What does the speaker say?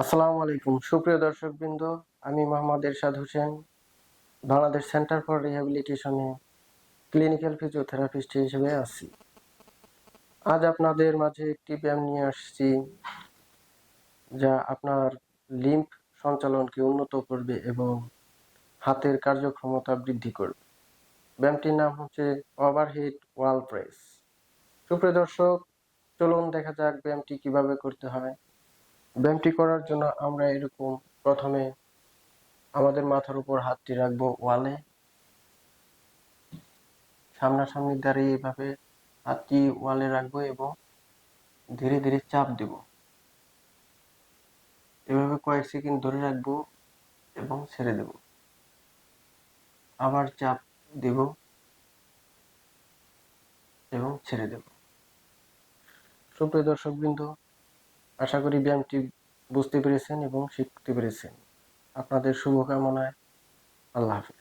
আসসালামু আলাইকুম। সুপ্রিয় দর্শক বৃন্দ আমি মোহাম্মদ এরশাদ হোসেন, বাংলাদেশ সেন্টার ফর রিহ্যাবিলিটেশনে ক্লিনিক্যাল ফিজিওথেরাপিস্ট হিসেবে আছি। আজ আপনাদের মাঝে একটি ব্যায়াম নিয়ে আসছি, যা আপনার লিম্ফ সঞ্চালনকে উন্নত করবে এবং হাতের কার্যক্ষমতা বৃদ্ধি করবে। ব্যায়ামটির নাম হচ্ছে ওভারহেড ওয়াল প্রেস। সুপ্রিয় দর্শক, চলুন দেখা যাক ব্যায়ামটি কীভাবে করতে হয়। ব্যায়ামটি করার জন্য আমরা এরকম প্রথমে আমাদের মাথার উপর হাতটি রাখব ওয়ালে। সামনাসামনি দাঁড়িয়ে এভাবে হাতটি ওয়ালে রাখব এবং ধীরে ধীরে চাপ দেব। এভাবে কয়েক সেকেন্ড ধরে রাখব এবং ছেড়ে দেব। আবার চাপ দেব এবং ছেড়ে দেব। সুপ্রিয় দর্শক বৃন্দ আশা করি ব্যায়ামটি বুঝতে পেরেছেন এবং শিখতে পেরেছেন। আপনাদের শুভকামনায় আল্লাহ হাফিজ।